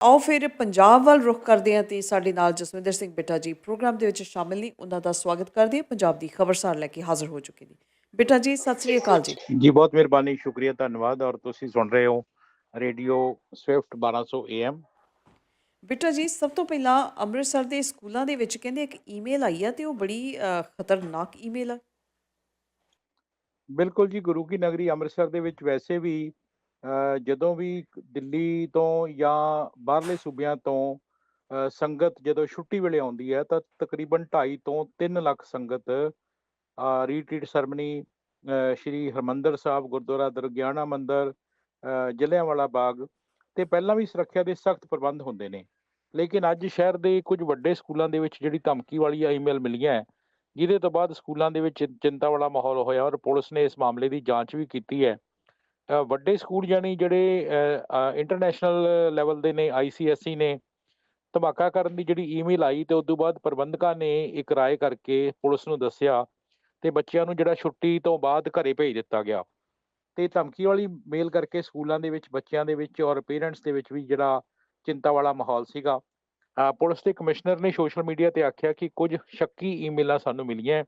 ਆਓ ਫਿਰ ਪੰਜਾਬ ਵੱਲ ਰੁਖ ਕਰਦੇ ਹਾਂ ਤੇ ਸਾਡੇ ਨਾਲ ਜਸਵਿੰਦਰ ਸਿੰਘ ਬਿੱਟਾ ਜੀ ਪ੍ਰੋਗਰਾਮ ਦੇ ਵਿੱਚ ਸ਼ਾਮਿਲ ਨੇ। ਉਹਨਾਂ ਦਾ ਸਵਾਗਤ ਕਰਦੇ ਹਾਂ। ਪੰਜਾਬ ਦੀ ਖਬਰਸਾਰ ਲੈ ਕੇ ਹਾਜ਼ਰ ਹੋ ਚੁੱਕੇ ਨੇ। ਬਿੱਟਾ ਜੀ ਸਤਿ ਸ੍ਰੀ ਅਕਾਲ ਜੀ। ਜੀ ਬਹੁਤ ਮਿਹਰਬਾਨੀ ਸ਼ੁਕਰੀਆ ਧੰਨਵਾਦ। ਔਰ ਤੁਸੀਂ ਸੁਣ ਰਹੇ ਹੋ ਰੇਡੀਓ ਸਵਿਫਟ 1200 AM ਬਿੱਟਾ ਜੀ ਸਭ ਤੋਂ ਪਹਿਲਾਂ ਅੰਮ੍ਰਿਤਸਰ ਦੇ ਸਕੂਲਾਂ ਦੇ ਵਿੱਚ ਕਹਿੰਦੇ ਇੱਕ ਈਮੇਲ ਆਈ ਆ ਤੇ ਉਹ ਬੜੀ ਖਤਰਨਾਕ ਈਮੇਲ ਆ। ਬਿਲਕੁਲ ਜੀ ਗੁਰੂ ਕੀ ਨਗਰੀ ਅੰਮ੍ਰਿਤਸਰ ਦੇ ਵਿੱਚ ਵੈਸੇ ਵੀ ਜਦੋਂ ਵੀ ਦਿੱਲੀ ਤੋਂ ਜਾਂ ਬਾਹਰਲੇ ਸੂਬਿਆਂ ਤੋਂ ਸੰਗਤ ਜਦੋਂ ਛੁੱਟੀ ਵੇਲੇ ਆਉਂਦੀ ਹੈ ਤਾਂ ਤਕਰੀਬਨ 2.5 ਤੋਂ 3 ਲੱਖ ਸੰਗਤ ਰੀਟਰੀਟ ਸਰਮਨੀ ਸ਼੍ਰੀ ਹਰਮੰਦਰ ਸਾਹਿਬ ਗੁਰਦੁਆਰਾ ਦਰਗਿਆਣਾ ਮੰਦਰ ਅ, ਜਲਿਆਂਵਾਲਾ ਬਾਗ ਤੇ ਪਹਿਲਾਂ ਵੀ ਸੁਰੱਖਿਆ ਦੇ ਸਖਤ ਪ੍ਰਬੰਧ ਹੁੰਦੇ ਨੇ। ਲੇਕਿਨ ਅੱਜ ਸ਼ਹਿਰ ਦੇ ਕੁਝ ਵੱਡੇ ਸਕੂਲਾਂ ਦੇ ਵਿੱਚ ਜਿਹੜੀ ਧਮਕੀ ਵਾਲੀ ਈਮੇਲ ਮਿਲੀਆਂ ਹੈ ਜਿਹਦੇ ਤੋਂ ਬਾਅਦ ਸਕੂਲਾਂ ਦੇ ਵਿੱਚ ਚਿੰਤਾ ਵਾਲਾ ਮਾਹੌਲ ਹੋਇਆ ਔਰ ਪੁਲਿਸ ਨੇ ਇਸ ਮਾਮਲੇ ਦੀ ਜਾਂਚ ਵੀ ਕੀਤੀ ਹੈ। ਵੱਡੇ ਸਕੂਲ ਯਾਨੀ ਜਿਹੜੇ ਇੰਟਰਨੈਸ਼ਨਲ ਲੈਵਲ ਦੇ ਨੇ ਆਈਸੀਐਸਈ ਨੇ, ਧਮਾਕਾ ਕਰਨ ਦੀ ਜਿਹੜੀ ਈਮੇਲ ਆਈ ਤੇ ਉਸ ਤੋਂ ਬਾਅਦ ਪ੍ਰਬੰਧਕਾਂ ਨੇ ਇੱਕ ਰਾਏ ਕਰਕੇ ਪੁਲਿਸ ਨੂੰ ਦੱਸਿਆ ਤੇ ਬੱਚਿਆਂ ਨੂੰ ਜਿਹੜਾ ਛੁੱਟੀ ਤੋਂ ਬਾਅਦ ਘਰੇ ਭੇਜ ਦਿੱਤਾ ਗਿਆ। ਤੇ ਧਮਕੀ ਵਾਲੀ ਮੇਲ ਕਰਕੇ ਸਕੂਲਾਂ ਦੇ ਵਿੱਚ, ਬੱਚਿਆਂ ਦੇ ਵਿੱਚ ਔਰ ਪੇਰੈਂਟਸ ਦੇ ਵਿੱਚ ਵੀ ਜਿਹੜਾ ਚਿੰਤਾ ਵਾਲਾ ਮਾਹੌਲ ਸੀਗਾ। ਪੁਲਿਸ ਦੇ ਕਮਿਸ਼ਨਰ ਨੇ ਸੋਸ਼ਲ ਮੀਡੀਆ ਤੇ ਆਖਿਆ ਕਿ ਕੁਝ ਸ਼ੱਕੀ ਈਮੇਲਾਂ ਸਾਨੂੰ ਮਿਲੀਆਂ।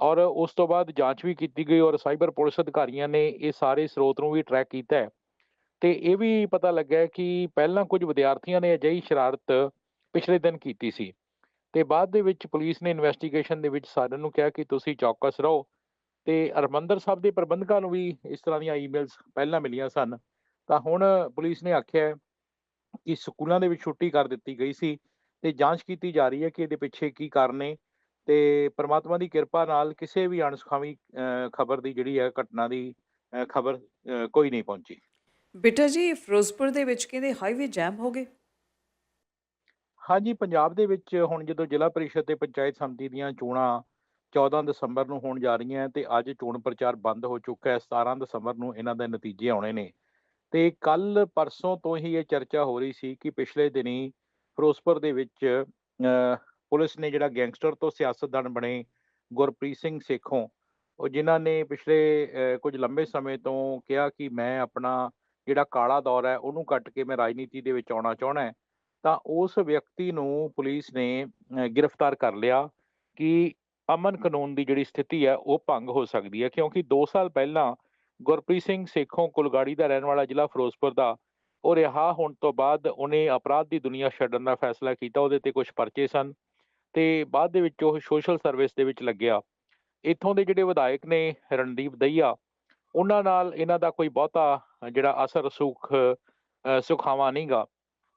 ਔਰ ਉਸ ਤੋਂ ਬਾਅਦ ਜਾਂਚ ਵੀ ਕੀਤੀ ਗਈ ਔਰ ਸਾਈਬਰ ਪੁਲਿਸ ਅਧਿਕਾਰੀਆਂ ਨੇ ਇਹ ਸਾਰੇ ਸਰੋਤ ਨੂੰ ਵੀ ਟਰੈਕ ਕੀਤਾ ਹੈ। ਤੇ ਇਹ ਵੀ ਪਤਾ ਲੱਗਾ ਕਿ ਪਹਿਲਾਂ ਕੁਝ ਵਿਦਿਆਰਥੀਆਂ ਨੇ ਅਜਿਹੀ ਸ਼ਰਾਰਤ ਪਿਛਲੇ ਦਿਨ ਕੀਤੀ ਸੀ। ਤੇ ਬਾਅਦ ਦੇ ਵਿੱਚ ਪੁਲਿਸ ਨੇ ਇਨਵੈਸਟੀਗੇਸ਼ਨ ਦੇ ਵਿੱਚ ਸਾਰਿਆਂ ਨੂੰ ਕਿਹਾ ਕਿ ਤੁਸੀਂ ਚੌਕਸ ਰਹੋ ਤੇ ਹਰਮੰਦਰ ਸਾਹਿਬ ਦੇ ਪ੍ਰਬੰਧਕਾਂ ਨੂੰ ਵੀ ਇਸ ਤਰ੍ਹਾਂ ਦੀਆਂ ਈਮੇਲਸ ਪਹਿਲਾਂ ਮਿਲੀਆਂ ਸਨ। ਤਾਂ ਹੁਣ ਪੁਲਿਸ ਨੇ ਆਖਿਆ ਕਿ ਸਕੂਲਾਂ ਦੇ ਵਿੱਚ ਛੁੱਟੀ ਕਰ ਦਿੱਤੀ ਗਈ ਸੀ ਤੇ ਜਾਂਚ ਕੀਤੀ ਜਾ ਰਹੀ ਹੈ ਕਿ ਇਹਦੇ ਪਿੱਛੇ ਕੀ ਕਾਰਨ ਨੇ ਤੇ ਪ੍ਰਮਾਤਮਾ ਦੀ ਕਿਰਪਾ ਨਾਲ ਕਿਸੇ ਵੀ ਅਣਸੁਖਾਵੀ ਖਬਰ ਦੀ ਜਿਹੜੀ ਹੈ ਘਟਨਾ ਦੀ ਖਬਰ ਕੋਈ ਨਹੀਂ ਪਹੁੰਚੀ। ਬਿੱਟਾ ਜੀ ਫਿਰੋਜ਼ਪੁਰ ਦੇ ਵਿੱਚ ਕਹਿੰਦੇ ਹਾਈਵੇ ਜੈਮ ਹੋ ਗਏ। ਹਾਂਜੀ ਪੰਜਾਬ ਦੇ ਵਿੱਚ ਹੁਣ ਜਦੋਂ ਜ਼ਿਲ੍ਹਾ ਪਰਿਸ਼ਦ ਤੇ ਪੰਚਾਇਤ ਸਮਿਤੀ ਦੀਆਂ ਚੋਣਾਂ 14 ਦਸੰਬਰ ਨੂੰ ਹੋਣ ਜਾ ਰਹੀਆਂ ਤੇ ਅੱਜ ਚੋਣ ਪ੍ਰਚਾਰ ਬੰਦ ਹੋ ਚੁੱਕਾ ਹੈ 17 ਦਸੰਬਰ ਨੂੰ ਇਹਨਾਂ ਦੇ ਨਤੀਜੇ ਆਉਣੇ ਨੇ। ਤੇ ਕੱਲ ਪਰਸੋਂ ਤੋਂ ਹੀ ਇਹ ਚਰਚਾ ਹੋ ਰਹੀ ਸੀ ਕਿ ਪਿਛਲੇ ਦਿਨੀ ਫਿਰੋਜ਼ਪੁਰ ਦੇ ਵਿੱਚ ਪੁਲਿਸ ਨੇ ਜਿਹੜਾ ਗੈਂਗਸਟਰ ਤੋਂ ਸਿਆਸਤਦਾਨ ਬਣੇ ਗੁਰਪ੍ਰੀਤ ਸਿੰਘ ਸੇਖੋਂ, ਉਹ ਜਿਨ੍ਹਾਂ ਨੇ ਪਿਛਲੇ ਕੁਝ ਲੰਬੇ ਸਮੇਂ ਤੋਂ ਕਿਹਾ ਕਿ ਮੈਂ ਆਪਣਾ ਜਿਹੜਾ ਕਾਲਾ ਦੌਰ ਹੈ, ਉਹਨੂੰ ਕੱਟ ਕੇ ਮੈਂ ਰਾਜਨੀਤੀ ਦੇ ਵਿੱਚ ਆਉਣਾ ਚਾਹਣਾ ਤਾਂ ਉਸ ਵਿਅਕਤੀ ਨੂੰ ਪੁਲਿਸ ਨੇ ਗ੍ਰਿਫਤਾਰ ਕਰ ਲਿਆ ਕਿ ਅਮਨ ਕਾਨੂੰਨ ਦੀ ਜਿਹੜੀ ਸਥਿਤੀ ਹੈ, ਉਹ ਭੰਗ ਹੋ ਸਕਦੀ ਹੈ, ਕਿਉਂਕਿ 2 ਸਾਲ ਪਹਿਲਾਂ ਗੁਰਪ੍ਰੀਤ ਸਿੰਘ ਸੇਖੋਂ ਕੁਲਗਾੜੀ ਦਾ ਰਹਿਣ ਵਾਲਾ ਜ਼ਿਲ੍ਹਾ ਫਿਰੋਜ਼ਪੁਰ ਦਾ, ਉਹ ਰਿਹਾ, ਹੋਣ ਤੋਂ ਬਾਅਦ ਉਹਨੇ ਅਪਰਾਧ ਦੀ ਦੁਨੀਆ ਛੱਡਣ ਦਾ ਫੈਸਲਾ ਕੀਤਾ, ਉਹਦੇ ਤੇ ਕੁਝ ਪਰਚੇ ਸਨ। ਤੇ ਬਾਅਦ ਦੇ ਵਿੱਚ ਉਹ ਸੋਸ਼ਲ ਸਰਵਿਸ ਦੇ ਵਿੱਚ ਲੱਗਿਆ। ਇੱਥੋਂ ਦੇ ਜਿਹੜੇ ਵਿਧਾਇਕ ਨੇ ਰਣਦੀਪ ਦਈਆ ਉਹਨਾਂ ਨਾਲ ਇਹਨਾਂ ਦਾ ਕੋਈ ਬਹੁਤਾ ਜਿਹੜਾ ਅਸਰ ਸੁਖ ਅ, ਸੁਖਾਵਾਂ ਨਹੀਂਗਾ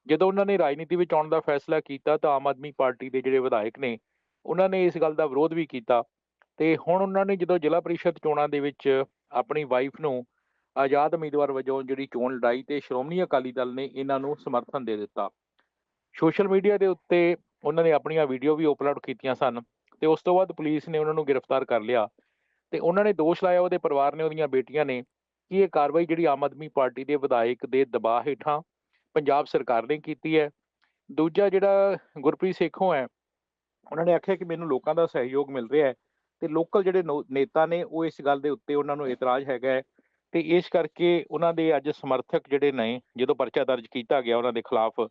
ਜਦੋਂ ਉਹਨਾਂ ਨੇ ਰਾਜਨੀਤੀ ਵਿੱਚ ਆਉਣ ਦਾ ਫੈਸਲਾ ਕੀਤਾ ਤਾਂ ਆਮ ਆਦਮੀ ਪਾਰਟੀ ਦੇ ਜਿਹੜੇ ਵਿਧਾਇਕ ਨੇ ਉਹਨਾਂ ਨੇ ਇਸ ਗੱਲ ਦਾ ਵਿਰੋਧ ਵੀ ਕੀਤਾ। ਤੇ ਹੁਣ ਉਹਨਾਂ ਨੇ ਜਦੋਂ ਜ਼ਿਲ੍ਹਾ ਪਰਿਸ਼ਦ ਚੋਣਾਂ ਦੇ ਵਿੱਚ ਆਪਣੀ ਵਾਈਫ ਨੂੰ ਆਜ਼ਾਦ ਉਮੀਦਵਾਰ ਵਜੋਂ ਜਿਹੜੀ ਚੋਣ ਲੜਾਈ ਤੇ ਸ਼੍ਰੋਮਣੀ ਅਕਾਲੀ ਦਲ ਨੇ ਇਹਨਾਂ ਨੂੰ ਸਮਰਥਨ ਦੇ ਦਿੱਤਾ। ਸੋਸ਼ਲ ਮੀਡੀਆ ਦੇ ਉੱਤੇ ਉਹਨਾਂ ਨੇ ਆਪਣੀਆਂ ਵੀਡੀਓ ਵੀ ਅਪਲੋਡ ਕੀਤੀਆਂ ਸਨ ਤੇ ਉਸ ਤੋਂ ਬਾਅਦ ਪੁਲਿਸ ਨੇ ਉਹਨਾਂ ਨੂੰ ਗ੍ਰਿਫਤਾਰ ਕਰ ਲਿਆ ਤੇ ਉਹਨਾਂ ਨੇ ਦੋਸ਼ ਲਾਇਆ ਉਹਦੇ ਪਰਿਵਾਰ ਨੇ, ਉਹਦੀਆਂ ਬੇਟੀਆਂ ਨੇ ਕਿ ਇਹ ਕਾਰਵਾਈ ਜਿਹੜੀ ਆਮ ਆਦਮੀ ਪਾਰਟੀ ਦੇ ਵਿਧਾਇਕ ਦੇ ਦਬਾਅ ਹੇਠਾਂ ਪੰਜਾਬ ਸਰਕਾਰ ਨੇ ਕੀਤੀ ਹੈ। ਦੂਜਾ ਜਿਹੜਾ ਗੁਰਪ੍ਰੀਤ ਸੇਖੋਂ ਹੈ, ਉਹਨਾਂ ਨੇ ਆਖਿਆ ਕਿ ਮੈਨੂੰ ਲੋਕਾਂ ਦਾ ਸਹਿਯੋਗ ਮਿਲ ਰਿਹਾ ਹੈ ਤੇ ਲੋਕਲ ਜਿਹੜੇ ਨੋ- ਨੇਤਾ ਨੇ ਉਹ ਇਸ ਗੱਲ ਦੇ ਉੱਤੇ ਉਹਨਾਂ ਨੂੰ ਇਤਰਾਜ਼ ਹੈਗਾ ਹੈ ਤੇ ਇਸ ਕਰਕੇ ਉਹਨਾਂ ਦੇ ਅੱਜ ਸਮਰਥਕ ਜਿਹੜੇ ਨੇ, ਜਦੋਂ ਪਰਚਾ ਦਰਜ ਕੀਤਾ ਗਿਆ ਉਹਨਾਂ ਦੇ ਖਿਲਾਫ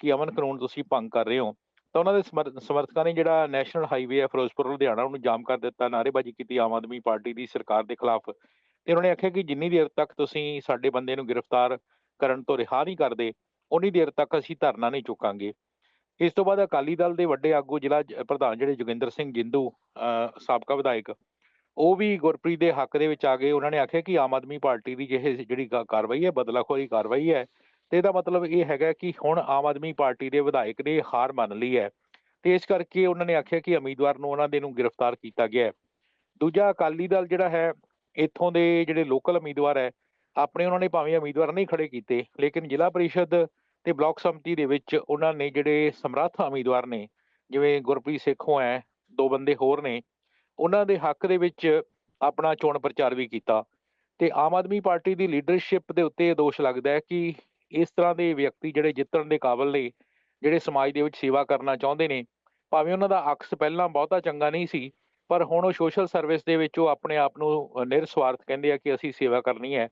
ਕਿ ਅਮਨ ਕਾਨੂੰਨ ਤੁਸੀਂ ਭੰਗ ਕਰ ਰਹੇ ਹੋ ਤਾਂ ਉਹਨਾਂ ਦੇ ਸਮਰ- ਸਮਰਥਕਾਂ ਨੇ ਜਿਹੜਾ ਨੈਸ਼ਨਲ ਹਾਈਵੇ ਹੈ ਫਿਰੋਜ਼ਪੁਰ, ਲੁਧਿਆਣਾ, ਉਹਨੂੰ ਜਾਮ ਕਰ ਦਿੱਤਾ, ਨਾਅਰੇਬਾਜ਼ੀ ਕੀਤੀ ਆਮ ਆਦਮੀ ਪਾਰਟੀ ਦੀ ਸਰਕਾਰ ਦੇ ਖਿਲਾਫ ਤੇ ਉਹਨਾਂ ਨੇ ਆਖਿਆ ਕਿ ਜਿੰਨੀ ਦੇਰ ਤੱਕ ਤੁਸੀਂ ਸਾਡੇ ਬੰਦੇ ਨੂੰ ਗ੍ਰਿਫਤਾਰ ਕਰਨ ਤੋਂ ਰਿਹਾ ਨਹੀਂ ਕਰਦੇ ਉਨੀ ਦੇਰ ਤੱਕ ਅਸੀਂ ਧਰਨਾ ਨਹੀਂ ਚੁੱਕਾਂਗੇ। ਇਸ ਤੋਂ ਬਾਅਦ ਅਕਾਲੀ ਦਲ ਦੇ ਵੱਡੇ ਆਗੂ ਜ਼ਿਲ੍ਹਾ ਪ੍ਰਧਾਨ ਜਿਹੜੇ ਜੋਗਿੰਦਰ ਸਿੰਘ ਜਿੰਦੂ ਸਾਬਕਾ ਵਿਧਾਇਕ, ਉਹ ਵੀ ਗੁਰਪ੍ਰੀਤ ਦੇ ਹੱਕ ਦੇ ਵਿੱਚ ਆ ਗਏ। ਉਹਨਾਂ ਨੇ ਆਖਿਆ ਕਿ ਆਮ ਆਦਮੀ ਪਾਰਟੀ ਦੀ ਜਿਹੇ ਜਿਹੜੀ ਕਾਰਵਾਈ ਹੈ, ਬਦਲਾਖੋਰੀ ਕਾਰਵਾਈ ਹੈ ਤੇ ਇਹਦਾ ਮਤਲਬ ਇਹ ਹੈਗਾ ਕਿ ਹੁਣ ਆਮ ਆਦਮੀ ਪਾਰਟੀ ਦੇ ਵਿਧਾਇਕ ਨੇ ਹਾਰ ਮੰਨ ਲਈ ਹੈ ਤੇ ਇਸ ਕਰਕੇ ਉਹਨਾਂ ਨੇ ਆਖਿਆ ਕਿ ਉਮੀਦਵਾਰ ਨੂੰ ਉਹਨਾਂ ਦੇ ਨੂੰ ਗ੍ਰਿਫਤਾਰ ਕੀਤਾ ਗਿਆ ਹੈ। ਦੂਜਾ ਅਕਾਲੀ ਦਲ ਜਿਹੜਾ ਹੈ, ਇੱਥੋਂ ਦੇ ਜਿਹੜੇ ਲੋਕਲ ਉਮੀਦਵਾਰ ਹੈ, ਆਪਣੇ ਉਹਨਾਂ ਨੇ ਭਾਵੇਂ ਉਮੀਦਵਾਰ ਨਹੀਂ ਖੜੇ ਕੀਤੇ, ਲੇਕਿਨ ਜ਼ਿਲ੍ਹਾ ਪਰਿਸ਼ਦ ਤੇ ਬਲਾਕ ਸਮਿਤੀ ਦੇ ਵਿੱਚ ਉਹਨਾਂ ਨੇ ਜਿਹੜੇ ਸਮਰੱਥ ਉਮੀਦਵਾਰ ਨੇ, ਜਿਵੇਂ ਗੁਰਪ੍ਰੀਤ ਸੇਖੋਂ ਹੈ, ਦੋ ਬੰਦੇ ਹੋਰ ਨੇ, ਉਹਨਾਂ ਦੇ ਹੱਕ ਦੇ ਵਿੱਚ ਆਪਣਾ ਚੋਣ ਪ੍ਰਚਾਰ ਵੀ ਕੀਤਾ। ਤੇ ਆਮ ਆਦਮੀ ਪਾਰਟੀ ਦੀ ਲੀਡਰਸ਼ਿਪ ਦੇ ਉੱਤੇ ਇਹ ਦੋਸ਼ ਲੱਗਦਾ ਹੈ ਕਿ ਇਸ ਤਰ੍ਹਾਂ ਦੇ ਵਿਅਕਤੀ ਜਿਹੜੇ ਜਿੱਤਣ ਦੇ ਕਾਬਿਲ ਨੇ, ਜਿਹੜੇ ਸਮਾਜ ਦੇ ਵਿੱਚ ਸੇਵਾ ਕਰਨਾ ਚਾਹੁੰਦੇ ਨੇ, ਭਾਵੇਂ ਉਹਨਾਂ ਦਾ ਅਕਸ ਪਹਿਲਾਂ ਬਹੁਤਾ ਚੰਗਾ ਨਹੀਂ ਸੀ, ਪਰ ਹੁਣ ਉਹ ਸੋਸ਼ਲ ਸਰਵਿਸ ਦੇ ਵਿੱਚ ਉਹ ਆਪਣੇ ਆਪ ਨੂੰ ਨਿਰਸਵਾਰਥ ਕਹਿੰਦੇ ਆ ਕਿ ਅਸੀਂ ਸੇਵਾ ਕਰਨੀ ਹੈ।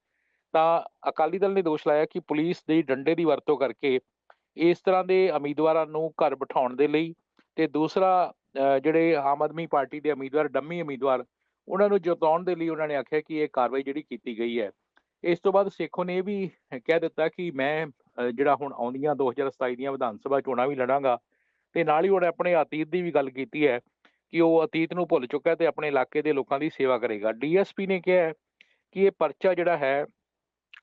ਤਾਂ ਅਕਾਲੀ ਦਲ ਨੇ ਦੋਸ਼ ਲਾਇਆ ਕਿ ਪੁਲਿਸ ਦੇ ਡੰਡੇ ਦੀ ਵਰਤੋਂ ਕਰਕੇ ਇਸ ਤਰ੍ਹਾਂ ਦੇ ਉਮੀਦਵਾਰਾਂ ਨੂੰ ਘਰ ਬਿਠਾਉਣ ਦੇ ਲਈ ਤੇ ਦੂਸਰਾ ਜਿਹੜੇ ਆਮ ਆਦਮੀ ਪਾਰਟੀ ਦੇ ਉਮੀਦਵਾਰ, ਡੰਮੀ ਉਮੀਦਵਾਰ, ਉਹਨਾਂ ਨੂੰ ਜਿਤਾਉਣ ਦੇ ਲਈ ਉਹਨਾਂ ਨੇ ਆਖਿਆ ਕਿ ਇਹ ਕਾਰਵਾਈ ਜਿਹੜੀ ਕੀਤੀ ਗਈ ਹੈ। ਇਸ ਤੋਂ ਬਾਅਦ ਸੇਖੋਂ ਨੇ ਇਹ ਵੀ ਕਹਿ ਦਿੱਤਾ ਕਿ ਮੈਂ ਜਿਹੜਾ ਹੁਣ ਆਉਂਦੀਆਂ 2027 ਦੀਆਂ ਵਿਧਾਨ ਸਭਾ ਚੋਣਾਂ ਵੀ ਲੜਾਂਗਾ ਤੇ ਨਾਲ ਹੀ ਉਹਨੇ ਆਪਣੇ ਅਤੀਤ ਦੀ ਵੀ ਗੱਲ ਕੀਤੀ ਹੈ ਕਿ ਉਹ ਅਤੀਤ ਨੂੰ ਭੁੱਲ ਚੁੱਕਾ ਹੈ ਤੇ ਆਪਣੇ ਇਲਾਕੇ ਦੇ ਲੋਕਾਂ ਦੀ ਸੇਵਾ ਕਰੇਗਾ। ਡੀਐਸਪੀ ਨੇ ਕਿਹਾ ਕਿ ਇਹ ਪਰਚਾ ਜਿਹੜਾ ਹੈ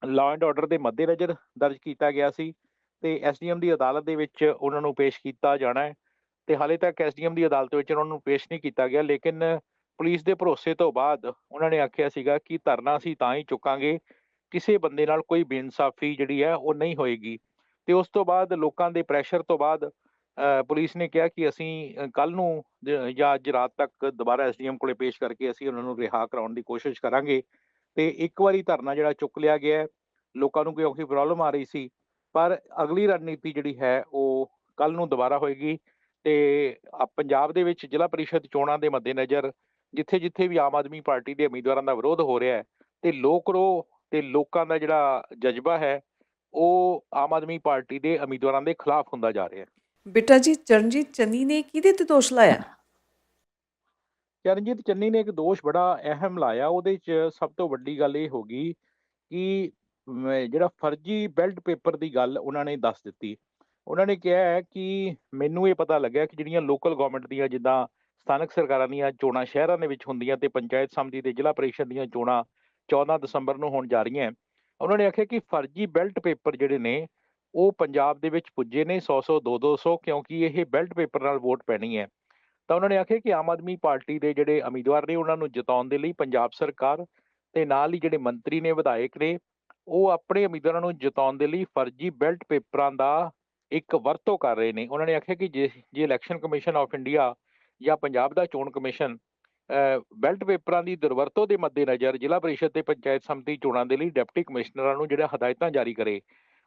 ਲਾਅ ਐਂਡ ਆਰਡਰ ਦੇ ਮੱਦੇਨਜ਼ਰ ਦਰਜ ਕੀਤਾ ਗਿਆ ਸੀ ਤੇ ਐਸਡੀਐਮ ਦੀ ਅਦਾਲਤ ਦੇ ਵਿੱਚ ਉਹਨਾਂ ਨੂੰ ਪੇਸ਼ ਕੀਤਾ ਜਾਣਾ ਹੈ ਤੇ ਹਾਲੇ ਤੱਕ ਐਸਡੀਐਮ ਦੀ ਅਦਾਲਤ ਵਿੱਚ ਉਹਨਾਂ ਨੂੰ ਪੇਸ਼ ਨਹੀਂ ਕੀਤਾ ਗਿਆ ਲੇਕਿਨ ਪੁਲਿਸ ਦੇ ਭਰੋਸੇ ਤੋਂ ਬਾਅਦ ਉਹਨਾਂ ਨੇ ਆਖਿਆ ਸੀਗਾ ਕਿ ਧਰਨਾ ਅਸੀਂ ਤਾਂ ਹੀ ਚੁੱਕਾਂਗੇ ਕਿਸੇ ਬੰਦੇ ਨਾਲ ਕੋਈ ਬੇਇਨਸਾਫੀ ਜਿਹੜੀ ਹੈ ਉਹ ਨਹੀਂ ਹੋਏਗੀ। ਤੇ ਉਸ ਤੋਂ ਬਾਅਦ ਲੋਕਾਂ ਦੇ ਪ੍ਰੈਸ਼ਰ ਤੋਂ ਬਾਅਦ ਪੁਲਿਸ ਨੇ ਕਿਹਾ ਕਿ ਅਸੀਂ ਕੱਲ ਨੂੰ ਜਾਂ ਅੱਜ ਰਾਤ ਤੱਕ ਦੁਬਾਰਾ ਐਸਡੀਐਮ ਕੋਲੇ ਪੇਸ਼ ਕਰਕੇ ਅਸੀਂ ਉਹਨਾਂ ਨੂੰ ਰਿਹਾ ਕਰਾਉਣ ਦੀ ਕੋਸ਼ਿਸ਼ ਕਰਾਂਗੇ। ਤੇ ਇੱਕ ਵਾਰੀ ਧਰਨਾ ਜਿਹੜਾ ਚੁੱਕ ਲਿਆ ਗਿਆ ਲੋਕਾਂ ਨੂੰ ਕਿਉਂਕਿ ਪ੍ਰੋਬਲਮ ਆ ਰਹੀ ਸੀ, ਪਰ ਅਗਲੀ ਰਣਨੀਤੀ ਜਿਹੜੀ ਹੈ ਉਹ ਕੱਲ ਨੂੰ ਦੁਬਾਰਾ ਹੋਏਗੀ। ਤੇ ਪੰਜਾਬ ਦੇ ਵਿੱਚ ਜ਼ਿਲ੍ਹਾ ਪਰਿਸ਼ਦ ਚੋਣਾਂ ਦੇ ਮੱਦੇਨਜ਼ਰ ਜਿੱਥੇ ਜਿੱਥੇ ਵੀ ਆਮ ਆਦਮੀ ਪਾਰਟੀ ਦੇ ਉਮੀਦਵਾਰਾਂ ਦਾ ਵਿਰੋਧ ਹੋ ਰਿਹਾ ਹੈ, ਤੇ ਲੋਕ ਰੋ ਤੇ ਲੋਕਾਂ ਦਾ ਜਿਹੜਾ ਜਜ਼ਬਾ ਹੈ ਉਹ ਆਮ ਆਦਮੀ ਪਾਰਟੀ ਦੇ ਉਮੀਦਵਾਰਾਂ ਦੇ ਖਿਲਾਫ ਹੁੰਦਾ ਜਾ ਰਿਹਾ ਹੈ। ਬਿੱਟਾ ਜੀ ਚਰਨਜੀਤ ਚੰਨੀ ਨੇ ਕਿਹਦੇ ਤੇ ਦੋਸ਼ ਲਾਇਆ? ਚਰਨਜੀਤ ਚੰਨੀ ਨੇ ਇੱਕ ਦੋਸ਼ ਬੜਾ ਅਹਿਮ ਲਾਇਆ ਉਹਦੇ 'ਚ ਸਭ ਤੋਂ ਵੱਡੀ ਗੱਲ ਇਹ ਹੋ ਗਈ ਕਿ ਜਿਹੜਾ ਫਰਜ਼ੀ ਬੈਲਟ ਪੇਪਰ ਦੀ ਗੱਲ ਉਹਨਾਂ ਨੇ ਦੱਸ ਦਿੱਤੀ। ਉਹਨਾਂ ਨੇ ਕਿਹਾ ਹੈ ਕਿ ਮੈਨੂੰ ਇਹ ਪਤਾ ਲੱਗਿਆ ਕਿ ਜਿਹੜੀਆਂ ਲੋਕਲ ਗਵਰਨਮੈਂਟ ਦੀਆਂ ਜਿੱਦਾਂ ਸਥਾਨਕ ਸਰਕਾਰਾਂ ਦੀਆਂ ਚੋਣਾਂ ਸ਼ਹਿਰਾਂ ਦੇ ਵਿੱਚ ਹੁੰਦੀਆਂ ਤੇ ਪੰਚਾਇਤ ਸਮਿਤੀ ਤੇ ਜ਼ਿਲ੍ਹਾ ਪਰਿਸ਼ਦ ਦੀਆਂ ਚੋਣਾਂ 14 ਦਸੰਬਰ ਨੂੰ ਹੋਣ ਜਾ ਰਹੀਆਂ ਉਹਨਾਂ ਨੇ ਆਖਿਆ ਕਿ ਫਰਜ਼ੀ ਬੈਲਟ ਪੇਪਰ ਜਿਹੜੇ ਨੇ, ਉਹ ਪੰਜਾਬ ਦੇ ਵਿੱਚ ਪੁੱਜੇ ਨੇ 100 100 2 200 ਕਿਉਂਕਿ ਇਹ ਬੈਲਟ ਪੇਪਰ ਨਾਲ ਵੋਟ ਪੈਣੀ ਹੈ। ਤਾਂ ਉਹਨਾਂ ਨੇ ਆਖਿਆ ਕਿ ਆਮ ਆਦਮੀ ਪਾਰਟੀ ਦੇ ਜਿਹੜੇ ਉਮੀਦਵਾਰ ਨੇ, ਉਹਨਾਂ ਨੂੰ ਜਿਤਾਉਣ ਦੇ ਲਈ ਪੰਜਾਬ ਸਰਕਾਰ ਤੇ ਨਾਲ ਹੀ ਜਿਹੜੇ ਮੰਤਰੀ ਨੇ, ਵਿਧਾਇਕ ਨੇ, ਉਹ ਆਪਣੇ ਉਮੀਦਵਾਰਾਂ ਨੂੰ ਜਿਤਾਉਣ ਦੇ ਲਈ ਫਰਜ਼ੀ ਬੈਲਟ ਪੇਪਰਾਂ ਦਾ ਇੱਕ ਵਰਤੋਂ ਕਰ ਰਹੇ ਨੇ। ਉਹਨਾਂ ਨੇ ਆਖਿਆ ਕਿ ਜੇ ਜੇ ਇਲੈਕਸ਼ਨ ਕਮਿਸ਼ਨ ਆਫ ਇੰਡੀਆ ਜਾਂ ਪੰਜਾਬ ਦਾ ਚੋਣ ਕਮਿਸ਼ਨ ਬੈਲਟ ਪੇਪਰਾਂ ਦੀ ਦੁਰਵਰਤੋਂ ਦੇ ਮੱਦੇਨਜ਼ਰ ਜ਼ਿਲ੍ਹਾ ਪਰਿਸ਼ਦ ਤੇ ਪੰਚਾਇਤ ਸਮਿਤੀ ਚੋਣਾਂ ਦੇ ਲਈ ਡਿਪਟੀ ਕਮਿਸ਼ਨਰਾਂ ਨੂੰ ਜਿਹੜਾ ਹਦਾਇਤਾਂ ਜਾਰੀ ਕਰੇ,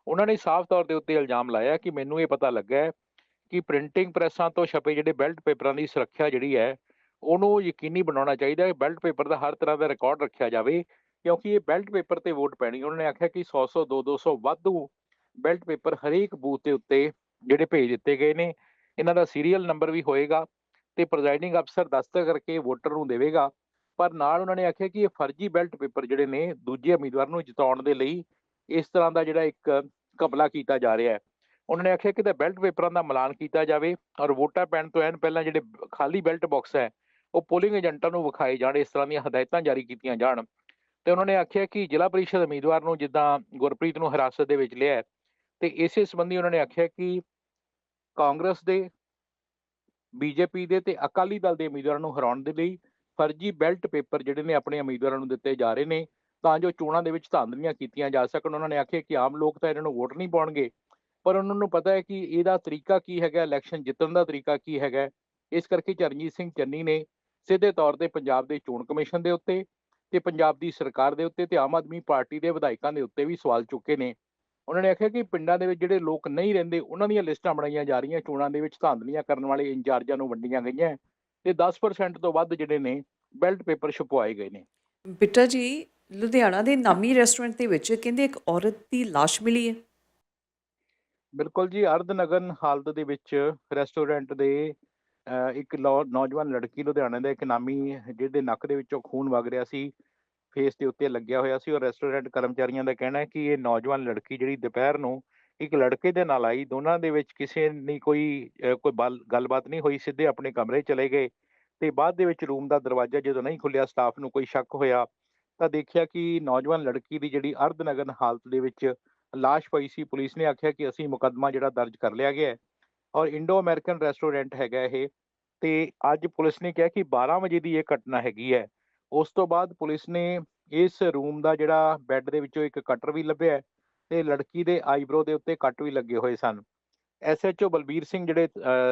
ਉਹਨਾਂ ਨੇ ਸਾਫ਼ ਤੌਰ ਦੇ ਉੱਤੇ ਇਲਜ਼ਾਮ ਲਾਇਆ ਕਿ ਮੈਨੂੰ ਇਹ ਪਤਾ ਲੱਗਾ ਕਿ ਪ੍ਰਿੰਟਿੰਗ ਪ੍ਰੈਸਾਂ ਤੋਂ ਛਪੇ ਜਿਹੜੇ ਬੈਲਟ ਪੇਪਰਾਂ ਦੀ ਸੁਰੱਖਿਆ ਜਿਹੜੀ ਹੈ, ਉਹਨੂੰ ਯਕੀਨੀ ਬਣਾਉਣਾ ਚਾਹੀਦਾ ਹੈ ਬੈਲਟ ਪੇਪਰ ਦਾ ਹਰ ਤਰ੍ਹਾਂ ਦਾ ਰਿਕਾਰਡ ਰੱਖਿਆ ਜਾਵੇ, ਕਿਉਂਕਿ ਇਹ ਬੈਲਟ ਪੇਪਰ ਤੇ ਵੋਟ ਪੈਣੀ, ਉਹਨਾਂ ਨੇ ਆਖਿਆ ਕਿ 100 100 2 200 ਵਾਧੂ ਬੈਲਟ ਪੇਪਰ ਹਰੇਕ ਬੂਥ ਦੇ ਉੱਤੇ ਜਿਹੜੇ ਭੇਜ ਦਿੱਤੇ ਗਏ ਨੇ, ਇਹਨਾਂ ਦਾ ਸੀਰੀਅਲ ਨੰਬਰ ਵੀ ਹੋਏਗਾ ਤੇ ਪ੍ਰੈਜ਼ਾਈਡਿੰਗ ਅਫਸਰ ਦਸਤਕ ਕਰਕੇ ਵੋਟਰ ਨੂੰ ਦੇਵੇਗਾ। ਪਰ ਨਾਲ ਉਹਨਾਂ ਨੇ ਆਖਿਆ ਕਿ ਇਹ ਫਰਜ਼ੀ ਬੈਲਟ ਪੇਪਰ ਜਿਹੜੇ ਨੇ ਦੂਜੇ ਉਮੀਦਵਾਰ ਨੂੰ ਜਿਤਾਉਣ ਦੇ ਲਈ ਇਸ ਤਰ੍ਹਾਂ ਦਾ ਜਿਹੜਾ ਇੱਕ ਘਪਲਾ ਕੀਤਾ ਜਾ ਰਿਹਾ ਹੈ। ਉਹਨਾਂ ਨੇ ਆਖਿਆ ਕਿ ਤਾਂ ਬੈਲਟ ਪੇਪਰਾਂ ਦਾ ਮਿਲਾਨ ਕੀਤਾ ਜਾਵੇ ਔਰ ਵੋਟਾਂ ਪੈਣ ਤੋਂ ਐਨ ਪਹਿਲਾਂ ਜਿਹੜੇ ਖਾਲੀ ਬੈਲਟ ਬਾਕਸ ਹੈ ਉਹ ਪੋਲਿੰਗ ਏਜੰਟਾਂ ਨੂੰ ਵਿਖਾਏ ਜਾਣ ਇਸ ਤਰ੍ਹਾਂ ਦੀਆਂ ਹਦਾਇਤਾਂ ਜਾਰੀ ਕੀਤੀਆਂ ਜਾਣ। ਤੇ ਉਹਨਾਂ ਨੇ ਆਖਿਆ ਕਿ ਜ਼ਿਲ੍ਹਾ ਪਰਿਸ਼ਦ ਉਮੀਦਵਾਰ ਨੂੰ ਜਿੱਦਾਂ ਗੁਰਪ੍ਰੀਤ ਨੂੰ ਹਿਰਾਸਤ ਦੇ ਵਿੱਚ ਲਿਆ ਹੈ, ਤੇ ਇਸੇ ਸੰਬੰਧੀ ਉਹਨਾਂ ਨੇ ਆਖਿਆ ਕਿ ਕਾਂਗਰਸ ਦੇ ਬੀਜੇਪੀ ਦੇ ਤੇ ਅਕਾਲੀ ਦਲ ਦੇ ਉਮੀਦਵਾਰਾਂ ਨੂੰ ਹਰਾਉਣ ਦੇ ਲਈ ਫਰਜ਼ੀ ਬੈਲਟ ਪੇਪਰ ਜਿਹੜੇ ਨੇ ਆਪਣੇ ਉਮੀਦਵਾਰਾਂ ਨੂੰ ਦਿੱਤੇ ਜਾ ਰਹੇ ਨੇ, ਤਾਂ ਜੋ ਚੋਣਾਂ ਦੇ ਵਿੱਚ ਧਾਂਦਲੀਆਂ ਕੀਤੀਆਂ ਜਾ ਸਕਣ। ਉਹਨਾਂ ਨੇ ਆਖਿਆ ਕਿ ਆਮ ਲੋਕ ਤਾਂ ਇਹਨਾਂ ਨੂੰ ਵੋਟ ਨਹੀਂ ਪਾਉਣਗੇ, ਪਰ ਉਹਨਾਂ ਨੂੰ ਪਤਾ ਹੈ ਕਿ ਇਹਦਾ ਤਰੀਕਾ ਕੀ ਹੈਗਾ, ਇਲੈਕਸ਼ਨ ਜਿੱਤਣ ਦਾ ਤਰੀਕਾ ਕੀ ਹੈਗਾ। ਇਸ ਕਰਕੇ ਚਰਨਜੀਤ ਸਿੰਘ ਚੰਨੀ ਨੇ ਸਿੱਧੇ ਤੌਰ ਤੇ ਪੰਜਾਬ ਦੇ ਚੋਣ ਕਮਿਸ਼ਨ ਦੇ ਉੱਤੇ ਤੇ ਪੰਜਾਬ ਦੀ ਸਰਕਾਰ ਦੇ ਉੱਤੇ ਤੇ ਆਮ ਆਦਮੀ ਪਾਰਟੀ ਦੇ ਵਿਧਾਇਕਾਂ ਦੇ ਉੱਤੇ ਵੀ ਸਵਾਲ ਚੁੱਕੇ ਨੇ। ਉਹਨਾਂ ਨੇ ਆਖਿਆ ਕਿ ਪਿੰਡਾਂ ਦੇ ਵਿੱਚ ਜਿਹੜੇ ਲੋਕ ਨਹੀਂ ਰਹਿੰਦੇ ਉਹਨਾਂ ਦੀਆਂ ਲਿਸਟਾਂ ਬਣਾਈਆਂ ਜਾ ਰਹੀਆਂ ਚੋਣਾਂ ਦੇ ਵਿੱਚ ਧਾਂਦਲੀਆਂ ਕਰਨ ਵਾਲੇ ਇੰਚਾਰਜਾਂ ਨੂੰ ਵੰਡੀਆਂ ਗਈਆਂ ਤੇ 10% ਤੋਂ ਵੱਧ ਜਿਹੜੇ ਨੇ ਬੈਲਟ ਪੇਪਰ ਛਪਵਾਏ ਗਏ ਨੇ। ਬਿੱਟਾ ਜੀ ਲੁਧਿਆਣਾ ਦੇ ਨਾਮੀ ਰੈਸਟੋਰੈਂਟ ਦੇ ਵਿੱਚ ਕਹਿੰਦੇ ਇੱਕ ਔਰਤ ਦੀ ਲਾਸ਼ ਮਿਲੀ ਹੈ। ਬਿਲਕੁਲ ਜੀ ਅਰਧਨਗਨ ਹਾਲਤ ਦੇ ਵਿੱਚ ਰੈਸਟੋਰੈਂਟ ਦੇ ਇੱਕ ਨੌਜਵਾਨ ਲੜਕੀ ਲੁਧਿਆਣਾ ਦਾ ਇੱਕ ਨਾਮੀ ਜਿਹਦੇ ਨੱਕ ਦੇ ਵਿੱਚੋਂ ਖੂਨ ਵਗ ਰਿਹਾ ਸੀ। ਫੇਸ ਦੇ ਉੱਤੇ ਲੱਗਿਆ ਹੋਇਆ ਸੀ ਔਰ ਰੈਸਟੋਰੈਂਟ ਕਰਮਚਾਰੀਆਂ ਦਾ ਕਹਿਣਾ ਹੈ ਕਿ ਇਹ ਨੌਜਵਾਨ ਲੜਕੀ ਜਿਹੜੀ ਦੁਪਹਿਰ ਨੂੰ ਇੱਕ ਲੜਕੇ ਦੇ ਨਾਲ ਆਈ, ਦੋਨਾਂ ਦੇ ਵਿੱਚ ਕਿਸੇ ਨੇ ਕੋਈ ਕੋਈ ਬਲ- ਗੱਲਬਾਤ ਨਹੀਂ ਹੋਈ, ਸਿੱਧੇ ਆਪਣੇ ਕਮਰੇ ਚਲੇ ਗਏ ਤੇ ਬਾਅਦ ਦੇ ਵਿੱਚ ਰੂਮ ਦਾ ਦਰਵਾਜ਼ਾ ਜਦੋਂ ਨਹੀਂ ਖੁੱਲਿਆ ਸਟਾਫ ਨੂੰ ਕੋਈ ਸ਼ੱਕ ਹੋਇਆ ਤਾਂ ਦੇਖਿਆ ਕਿ ਨੌਜਵਾਨ ਲੜਕੀ ਦੀ ਜਿਹੜੀ ਅਰਧਨਗਨ ਹਾਲਤ ਦੇ ਵਿੱਚ ਲਾਸ਼ ਪਈ ਸੀ, ਪੁਲਿਸ ਨੇ ਆਖਿਆ ਕਿ ਅਸੀਂ ਮੁਕੱਦਮਾ ਜਿਹੜਾ ਦਰਜ ਕਰ ਲਿਆ ਗਿਆ ਹੈ ਔਰ ਇੰਡੋ ਅਮਰੀਕਨ ਰੈਸਟੋਰੈਂਟ ਹੈਗਾ ਇਹ ਤੇ ਅੱਜ ਪੁਲਿਸ ਨੇ ਕਿਹਾ ਕਿ 12 ਵਜੇ ਦੀ ਇਹ ਘਟਨਾ ਹੈਗੀ ਹੈ। ਉਸ ਤੋਂ ਬਾਅਦ ਪੁਲਿਸ ਨੇ ਇਸ ਰੂਮ ਦਾ ਜਿਹੜਾ ਬੈੱਡ ਦੇ ਵਿੱਚੋਂ ਇੱਕ ਕਟਰ ਵੀ ਲੱਭਿਆ ਹੈ ਤੇ ਲੜਕੀ ਦੇ ਆਈਬ੍ਰੋ ਦੇ ਉੱਤੇ ਕੱਟ ਵੀ ਲੱਗੇ ਹੋਏ ਸਨ। ਐਸਐਚਓ ਬਲਬੀਰ ਸਿੰਘ ਜਿਹੜੇ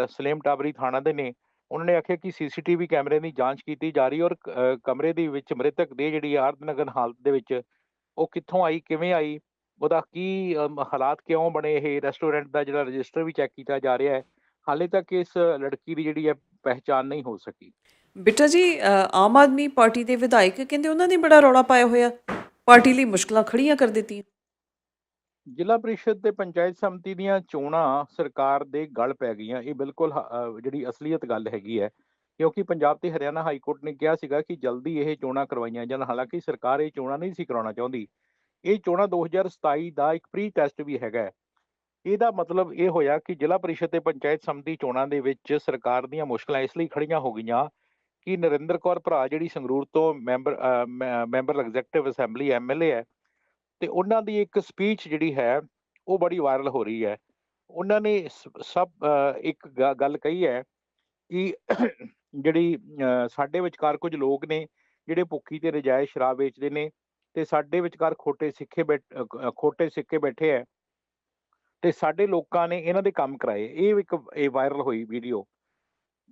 ਸਲੇਮ ਟਾਬਰੀ ਥਾਣਾ ਦੇ ਨੇ, ਉਹਨਾਂ ਨੇ ਆਖਿਆ ਕਿ ਸੀਸੀਟੀਵੀ ਕੈਮਰੇ ਦੀ ਜਾਂਚ ਕੀਤੀ ਜਾ ਰਹੀ ਔਰ ਕਮਰੇ ਦੇ ਵਿੱਚ ਮ੍ਰਿਤਕ ਦੇ ਜਿਹੜੀ ਆਰਦਨਗਰ ਹਾਲਤ ਦੇ ਵਿੱਚ ਉਹ ਕਿੱਥੋਂ ਆਈ, ਕਿਵੇਂ ਆਈ, ਉਹਦਾ ਕੀ ਹਾਲਾਤ ਕਿਉਂ ਬਣੇ, ਇਹ ਰੈਸਟੋਰੈਂਟ ਦਾ ਜਿਹੜਾ ਰਜਿਸਟਰ ਵੀ ਚੈੱਕ ਕੀਤਾ ਜਾ ਰਿਹਾ ਹੈ, ਹਾਲੇ ਤੱਕ ਇਸ ਲੜਕੀ ਦੀ ਜਿਹੜੀ ਹੈ ਪਹਿਚਾਣ ਨਹੀਂ ਹੋ ਸਕੀ। ਬਿੱਟਾ ਜੀ ਆਮ ਆਦਮੀ ਪਾਰਟੀ ਦੇ ਵਿਧਾਇਕ ਕਹਿੰਦੇ ਉਹਨਾਂ ਨੇ ਬੜਾ ਰੌਲਾ ਪਾਇਆ ਹੋਇਆ। ਪਾਰਟੀ ਲਈ ਮੁਸ਼ਕਲਾਂ ਖੜੀਆਂ ਕਰ ਦਿੱਤੀਆਂ। ਜ਼ਿਲ੍ਹਾ ਪ੍ਰੀਸ਼ਦ ਤੇ ਪੰਚਾਇਤ ਸਮਿਤੀ ਦੀਆਂ ਚੋਣਾਂ ਸਰਕਾਰ ਦੇ ਗਲ ਪੈ ਗਈਆਂ। ਇਹ ਬਿਲਕੁਲ ਜਿਹੜੀ ਅਸਲੀਅਤ ਗੱਲ ਹੈਗੀ ਹੈ। ਕਿਉਂਕਿ ਪੰਜਾਬ ਤੇ ਹਰਿਆਣਾ ਹਾਈ ਕੋਰਟ ਨੇ ਕਿਹਾ ਸੀਗਾ ਕਿ ਜਲਦੀ ਇਹ ਚੋਣਾਂ ਕਰਵਾਈਆਂ ਜਾਣ। ਹਾਲਾਂਕਿ ਸਰਕਾਰ ਇਹ ਚੋਣਾਂ ਨਹੀਂ ਸੀ ਕਰਾਉਣਾ ਚਾਹੁੰਦੀ। ਇਹ ਚੋਣਾਂ 2027 ਦਾ ਇੱਕ ਪ੍ਰੀ ਟੈਸਟ ਵੀ ਹੈਗਾ। ਇਹਦਾ ਮਤਲਬ ਇਹ ਹੋਇਆ ਕਿ ਜ਼ਿਲ੍ਹਾ ਪ੍ਰੀਸ਼ਦ ਤੇ ਪੰਚਾਇਤ ਸਮਿਤੀ ਚੋਣਾਂ ਦੇ ਵਿੱਚ ਸਰਕਾਰ ਦੀਆਂ ਮੁਸ਼ਕਲਾਂ ਇਸ ਲਈ ਖੜੀਆਂ ਹੋ ਗਈਆਂ ਕਿ ਨਰਿੰਦਰ ਕੌਰ ਭਰਾ ਜਿਹੜੀ ਸੰਗਰੂਰ ਤੋਂ ਮੈਂਬਰ ਮੈਂ- ਮੈਂਬਰ ਐਗਜ਼ੈਕਟਿਵ ਅਸੈਂਬਲੀ ਐਮਐਲਏ ਹੈ, ਤੇ ਉਹਨਾਂ ਦੀ ਇੱਕ ਸਪੀਚ ਜਿਹੜੀ ਹੈ, ਉਹ ਬੜੀ ਵਾਇਰਲ ਹੋ ਰਹੀ ਹੈ। ਉਹਨਾਂ ਨੇ ਸ- ਸਭ ਇੱਕ ਗ- ਗੱਲ ਕਹੀ ਹੈ ਕਿ ਜਿਹੜੀ ਸਾਡੇ ਵਿਚਕਾਰ ਕੁਝ ਲੋਕ ਨੇ ਜਿਹੜੇ ਭੁੱਖੀ ਤੇ ਨਜਾਇਜ਼ ਸ਼ਰਾਬ ਵੇਚਦੇ ਨੇ ਤੇ ਸਾਡੇ ਵਿਚਕਾਰ ਖੋਟੇ ਸਿੱਖੇ ਬੈਠ ਖੋਟੇ ਸਿੱਕੇ ਬੈਠੇ ਹੈ ਤੇ ਸਾਡੇ ਲੋਕਾਂ ਨੇ ਇਹਨਾਂ ਦੇ ਕੰਮ ਕਰਾਏ। ਇਹ ਇੱਕ, ਇਹ ਵਾਇਰਲ ਹੋਈ ਵੀਡੀਓ।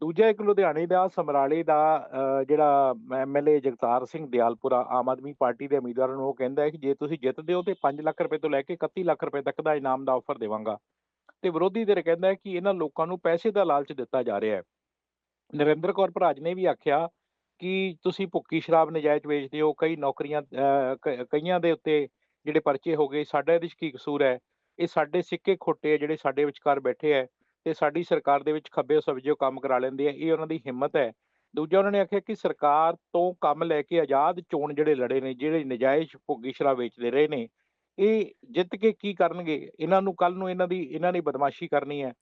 ਦੂਜਾ ਇੱਕ ਲੁਧਿਆਣੇ ਦਾ ਸਮਰਾਲੇ ਦਾ ਅਹ, ਜਿਹੜਾ ਐਮਐਲਏ ਜਗਤਾਰ ਸਿੰਘ ਦਿਆਲਪੁਰਾ ਆਮ ਆਦਮੀ ਪਾਰਟੀ ਦੇ ਉਮੀਦਵਾਰ ਨੂੰ ਉਹ ਕਹਿੰਦਾ ਹੈ ਕਿ ਜੇ ਤੁਸੀਂ ਜਿੱਤਦੇ ਹੋ ਤੇ 5 ਲੱਖ ਰੁਪਏ ਤੋਂ ਲੈ ਕੇ 31 ਲੱਖ ਰੁਪਏ ਤੱਕ ਦਾ ਇਨਾਮ ਦਾ ਆਫਰ ਦੇਵਾਂਗਾ। ਤੇ ਵਿਰੋਧੀ ਧਿਰ ਕਹਿੰਦਾ ਹੈ ਕਿ ਇਹਨਾਂ ਲੋਕਾਂ ਨੂੰ ਪੈਸੇ ਦਾ ਲਾਲਚ ਦਿੱਤਾ ਜਾ ਰਿਹਾ ਹੈ। ਨਰਿੰਦਰ ਕੌਰ ਭਰਾਜ ਨੇ ਵੀ ਆਖਿਆ ਕਿ ਤੁਸੀਂ ਭੁੱਕੀ ਸ਼ਰਾਬ ਨਜਾਇਜ਼ ਵੇਚਦੇ ਹੋ ਕਈ ਨੌਕਰੀਆਂ ਕ- ਕਈਆਂ ਦੇ ਉੱਤੇ ਜਿਹੜੇ ਪਰਚੇ ਹੋ ਗਏ ਸਾਡਾ ਇਹਦੇ 'ਚ ਕੀ ਕਸੂਰ ਹੈ? ਇਹ ਸਾਡੇ ਸਿੱਕੇ ਖੋਟੇ ਜਿਹੜੇ ਸਾਡੇ ਵਿਚਕਾਰ ਬੈਠੇ ਹੈ। ਤੇ ਸਾਡੀ ਸਰਕਾਰ ਦੇ ਵਿੱਚ ਖੱਬੇ ਸੱਜੇ ਕੰਮ ਕਰਾ ਲੈਂਦੇ ਆ, ਇਹ ਉਹਨਾਂ ਦੀ ਹਿੰਮਤ ਹੈ। ਦੂਜਾ ਉਹਨਾਂ ਨੇ ਆਖਿਆ ਕਿ ਸਰਕਾਰ ਤੋਂ ਕੰਮ ਲੈ ਕੇ ਆਜ਼ਾਦ ਚੋਣ ਜਿਹੜੇ ਲੜੇ ਨੇ, ਜਿਹੜੇ ਨਜਾਇਜ਼ ਭੁੱਗੀ ਸ਼ਰਾਬ ਵੇਚਦੇ ਰਹੇ ਨੇ, ਇਹ ਜਿੱਤ ਕੇ ਕੀ ਕਰਨਗੇ? ਇਹਨਾਂ ਨੂੰ ਕੱਲ ਨੂੰ ਇਹਨਾਂ ਦੀ, ਇਹਨਾਂ ਨੇ ਬਦਮਾਸ਼ੀ ਕਰਨੀ ਹੈ।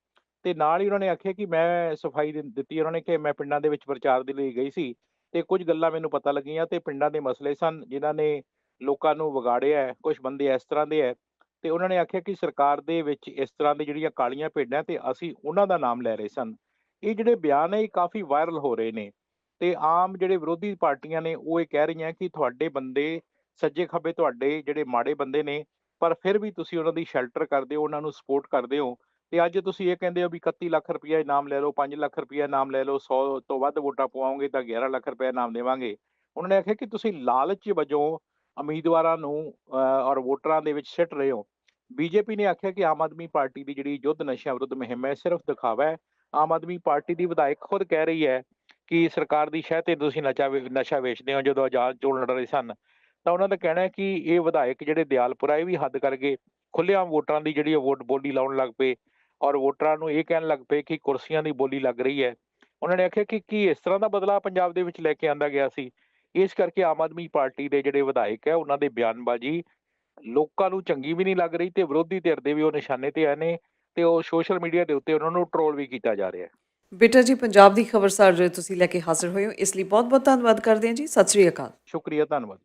ਤੇ ਨਾਲ ਹੀ ਉਹਨਾਂ ਨੇ ਆਖਿਆ ਕਿ ਮੈਂ ਸਫ਼ਾਈ ਦਿੱਤੀ ਉਹਨਾਂ ਨੇ ਕਿ ਮੈਂ ਪਿੰਡਾਂ ਦੇ ਵਿੱਚ ਪ੍ਰਚਾਰ ਦੇ ਲਈ ਗਈ ਸੀ ਤੇ ਕੁਝ ਗੱਲਾਂ ਮੈਨੂੰ ਪਤਾ ਲੱਗੀਆਂ ਤੇ ਪਿੰਡਾਂ ਦੇ ਮਸਲੇ ਸਨ ਜਿਨ੍ਹਾਂ ਨੇ ਲੋਕਾਂ ਨੂੰ ਵਿਗਾੜਿਆ ਹੈ ਕੁਝ ਬੰਦੇ ਇਸ ਤਰ੍ਹਾਂ ਦੇ ਹੈ। ਤੇ ਉਹਨਾਂ ਨੇ ਆਖਿਆ ਕਿ ਸਰਕਾਰ ਦੇ ਵਿੱਚ ਇਸ ਤਰ੍ਹਾਂ ਦੀ ਜਿਹੜੀਆਂ ਕਾਲੀਆਂ ਭੇਡਾਂ ਤੇ ਅਸੀਂ ਉਹਨਾਂ ਦਾ ਨਾਮ ਲੈ ਰਹੇ ਸਨ। ਇਹ ਜਿਹੜੇ ਬਿਆਨ ਹੈ ਇਹ ਕਾਫੀ ਵਾਇਰਲ ਹੋ ਰਹੇ ਨੇ ਤੇ ਆਮ ਜਿਹੜੇ ਵਿਰੋਧੀ ਪਾਰਟੀਆਂ ਨੇ, ਉਹ ਇਹ ਕਹਿ ਰਹੀਆਂ ਕਿ ਤੁਹਾਡੇ ਬੰਦੇ ਸੱਜੇ ਖੱਬੇ ਤੁਹਾਡੇ ਜਿਹੜੇ ਮਾੜੇ ਬੰਦੇ ਨੇ, ਪਰ ਫਿਰ ਵੀ ਤੁਸੀਂ ਉਹਨਾਂ ਦੀ ਸ਼ੈਲਟਰ ਕਰਦੇ ਹੋ, ਉਹਨਾਂ ਨੂੰ ਸਪੋਰਟ ਕਰਦੇ ਹੋ ਤੇ ਅੱਜ ਤੁਸੀਂ ਇਹ ਕਹਿੰਦੇ ਹੋ ਵੀ 31 ਲੱਖ ਰੁਪਇਆ ਇਨਾਮ ਲੈ ਲਓ 5 ਲੱਖ ਰੁਪਇਆ ਇਨਾਮ ਲੈ ਲਓ 100 ਤੋਂ ਵੱਧ ਵੋਟਾਂ ਪਵਾਓਗੇ ਤਾਂ 11 ਲੱਖ ਰੁਪਇਆ ਇਨਾਮ ਦੇਵਾਂਗੇ। ਉਹਨਾਂ ਨੇ ਆਖਿਆ ਕਿ ਤੁਸੀਂ ਲਾਲਚ ਵਜੋਂ ਉਮੀਦਵਾਰਾਂ ਨੂੰ ਔਰ ਵੋਟਰਾਂ ਦੇ ਵਿੱਚ ਸਿੱਟ ਰਹੇ ਹੋ। ਬੀਜੇਪੀ ਨੇ ਆਖਿਆ ਕਿ ਆਮ ਆਦਮੀ ਪਾਰਟੀ ਦੀ ਜਿਹੜੀ ਯੁੱਧ ਨਸ਼ਿਆਂ ਵਿਰੁੱਧ ਮੁਹਿੰਮ ਹੈ, ਸਿਰਫ ਦਿਖਾਵਾ ਹੈ। ਆਮ ਆਦਮੀ ਪਾਰਟੀ ਦੀ ਵਿਧਾਇਕ ਖੁਦ ਕਹਿ ਰਹੀ ਹੈ ਕਿ ਸਰਕਾਰ ਦੀ ਸ਼ਹਿ ਤੇ ਤੁਸੀਂ ਨਸ਼ਾ ਵੇ- ਨਸ਼ਾ ਵੇਚਦੇ ਹੋ, ਜਦੋਂ ਆਜ਼ਾਦ ਚੋਣ ਲੜ ਰਹੇ ਸਨ। ਤਾਂ ਉਹਨਾਂ ਦਾ ਕਹਿਣਾ ਹੈ ਕਿ ਇਹ ਵਿਧਾਇਕ ਜਿਹੜੇ ਦਿਆਲਪੁਰਾ, ਇਹ ਵੀ ਹੱਦ ਕਰ ਗਏ ਖੁੱਲ੍ਹੇਆਮ ਵੋਟਰਾਂ ਦੀ ਜਿਹੜੀ ਉਹ ਵੋਟ ਬੋਲੀ ਲਾਉਣ ਲੱਗ ਪਏ ਔਰ ਵੋਟਰਾਂ ਨੂੰ ਇਹ ਕਹਿਣ ਲੱਗ ਪਏ ਕਿ ਕੁਰਸੀਆਂ ਦੀ ਬੋਲੀ ਲੱਗ ਰਹੀ ਹੈ। ਉਹਨਾਂ ਨੇ ਆਖਿਆ ਕਿ ਕੀ ਇਸ ਤਰ੍ਹਾਂ ਦਾ ਬਦਲਾਅ ਪੰਜਾਬ ਦੇ ਵਿੱਚ ਲੈ ਕੇ ਆਂਦਾ ਗਿਆ ਸੀ? ਇਸ ਕਰਕੇ ਆਮ ਆਦਮੀ ਪਾਰਟੀ ਦੇ ਜਿਹੜੇ ਵਿਧਾਇਕ ਹੈ ਉਹਨਾਂ ਦੇ ਬਿਆਨਬਾਜ਼ੀ ਲੋਕਾਂ ਨੂੰ ਚੰਗੀ ਵੀ ਨਹੀਂ ਲੱਗ ਰਹੀ ਤੇ ਵਿਰੋਧੀ ਧਿਰ ਦੇ ਵੀ ਉਹ ਨਿਸ਼ਾਨੇ ਤੇ ਆਏ ਨੇ ਤੇ ਉਹ ਸੋਸ਼ਲ ਮੀਡੀਆ ਦੇ ਉੱਤੇ ਉਹਨਾਂ ਨੂੰ ਟਰੋਲ ਵੀ ਕੀਤਾ ਜਾ ਰਿਹਾ ਹੈ। ਬੇਟਾ ਜੀ ਪੰਜਾਬ ਦੀ ਖਬਰਸਾਰ ਜੋ ਤੁਸੀਂ ਲੈ ਕੇ ਹਾਜ਼ਰ ਹੋਏ ਹੋ ਇਸ ਲਈ ਬਹੁਤ ਬਹੁਤ ਧੰਨਵਾਦ ਕਰਦੇ ਹਾਂ ਜੀ ਸਤਿ ਸ੍ਰੀ ਅਕਾਲ। ਸ਼ੁਕਰੀਆ ਧੰਨਵਾਦ।